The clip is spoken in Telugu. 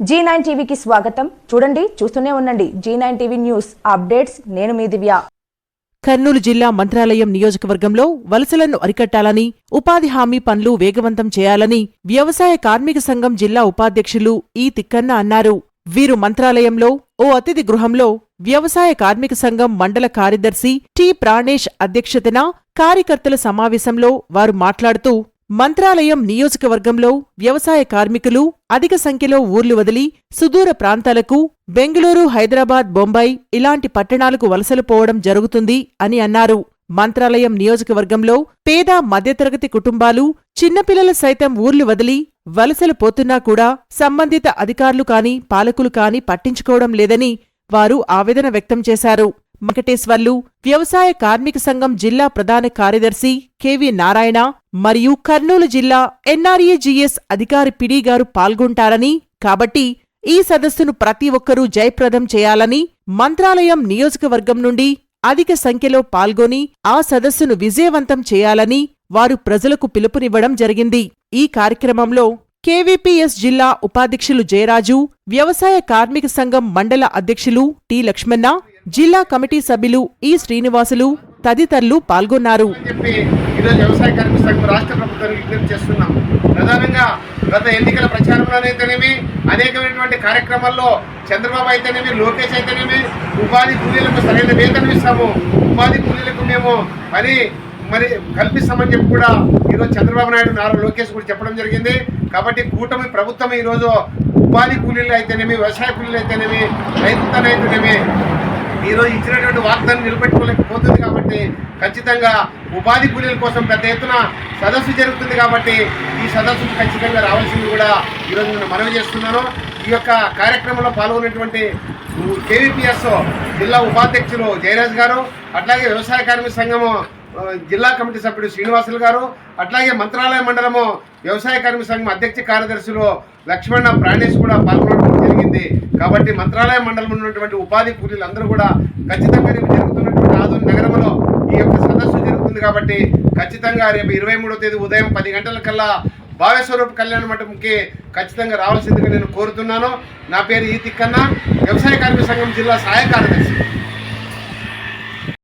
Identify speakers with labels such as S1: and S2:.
S1: జీ నైన్ టీవీకి స్వాగతం. చూడండి చూస్తూనే ఉండండి. Zee nine TV news updates. నేను మీ దివ్య.
S2: కర్నూలు జిల్లా మంత్రాలయం నియోజకవర్గంలో వలసలను అరికట్టాలని ఉపాధి హామీ పనులు వేగవంతం చేయాలని వ్యవసాయ కార్మిక సంఘం జిల్లా ఉపాధ్యక్షులు ఈ తిక్కన్న అన్నారు. వీరు మంత్రాలయంలో ఓ అతిథి గృహంలో వ్యవసాయ కార్మిక సంఘం మండల కార్యదర్శి టి ప్రాణేష్ అధ్యక్షతన కార్యకర్తల సమావేశంలో వారు మాట్లాడుతూ మంత్రాలయం నియోజకవర్గంలో వ్యవసాయ కార్మికులు అధిక సంఖ్యలో ఊర్లు వదిలి సుదూర ప్రాంతాలకు బెంగళూరు హైదరాబాద్ బొంబాయి ఇలాంటి పట్టణాలకు వలసలు పోవడం జరుగుతుంది అని అన్నారు. మంత్రాలయం నియోజకవర్గంలో పేద మధ్యతరగతి కుటుంబాలు చిన్నపిల్లల సైతం ఊర్లు వదిలి వలసలు పోతున్నా కూడా సంబంధిత అధికారులు కాని పాలకులు కాని పట్టించుకోవడం లేదని వారు ఆవేదన వ్యక్తం చేశారు. వెంకటేశ్వర్లు వ్యవసాయ కార్మిక సంఘం జిల్లా ప్రధాన కార్యదర్శి కెవి నారాయణ మరియు కర్నూలు జిల్లా ఎన్ఆర్ఏజీఎస్ అధికారి పిడి గారు పాల్గొంటారని కాబట్టి ఈ సదస్సును ప్రతి ఒక్కరూ జయప్రదం చేయాలని మంత్రాలయం నియోజకవర్గం నుండి అధిక సంఖ్యలో పాల్గొని ఆ సదస్సును విజయవంతం చేయాలని వారు ప్రజలకు పిలుపునివ్వడం జరిగింది. ఈ కార్యక్రమంలో కేవీపీఎస్ జిల్లా ఉపాధ్యక్షులు జయరాజు వ్యవసాయ కార్మిక సంఘం మండల అధ్యక్షులు టి లక్ష్మణ జిల్లా కమిటీ సభ్యులు ఈ శ్రీనివాసులు తదితరులు పాల్గొన్నారు.
S3: చెప్పి ఈరోజు వ్యవసాయ కార్మిక సంఘం రాష్ట్ర ప్రభుత్వానికి విజ్ఞప్తి చేస్తున్నాం. ప్రధానంగా గత ఎన్నికల ప్రచారంలోనైతేనేమి అనేకమైనటువంటి కార్యక్రమాల్లో చంద్రబాబు అయితేనేమి లోకేష్ అయితేనేమి ఉపాధి కూలీలకు సరైన వేతనం ఇస్తాము. ఉపాధి కూలీలకు మేము పని మరి కల్పిస్తామని చెప్పి కూడా ఈరోజు చంద్రబాబు నాయుడు నారా లోకేష్ కూడా చెప్పడం జరిగింది. కాబట్టి కూటమి ప్రభుత్వం ఈరోజు ఉపాధి కూలీలు అయితేనేమి వ్యవసాయ కూలీలు అయితేనేమి రైతులనైతేనేమి ఈరోజు ఇచ్చినటువంటి వాగ్దానం నిలబెట్టుకోలేకపోతుంది కాబట్టి ఖచ్చితంగా ఉపాధి కూలీల కోసం పెద్ద ఎత్తున సదస్సు జరుగుతుంది కాబట్టి ఈ సదస్సుకు ఖచ్చితంగా రావాల్సింది కూడా ఈరోజు నేను మనవి చేస్తున్నాను. ఈ యొక్క కార్యక్రమంలో పాల్గొన్నటువంటి కేవీపీఎస్ జిల్లా ఉపాధ్యక్షులు జయరాజ్ గారు అట్లాగే వ్యవసాయ కార్మిక సంఘము జిల్లా కమిటీ సభ్యుడు శ్రీనివాసులు గారు అట్లాగే మంత్రాలయ మండలము వ్యవసాయ కార్మిక సంఘం అధ్యక్ష కార్యదర్శులు లక్ష్మణ ప్రాణేష్ కూడా పాల్గొనడం జరిగింది. కాబట్టి మంత్రాలయ మండలం ఉన్నటువంటి ఉపాధి కూలీలు అందరూ కూడా ఖచ్చితంగా రేపు జరుగుతున్నటువంటి ఆధునిక నగరంలో ఈ యొక్క సదస్సు జరుగుతుంది కాబట్టి ఖచ్చితంగా రేపు ఇరవై మూడో తేదీ ఉదయం పది గంటల కల్లా భావేశ్వరూప్ కళ్యాణ మఠంకి ఖచ్చితంగా రావాల్సిందిగా నేను కోరుతున్నాను. నా పేరు ఈ తిక్కన్న వ్యవసాయ కార్మిక సంఘం జిల్లా సహాయ కార్యదర్శి.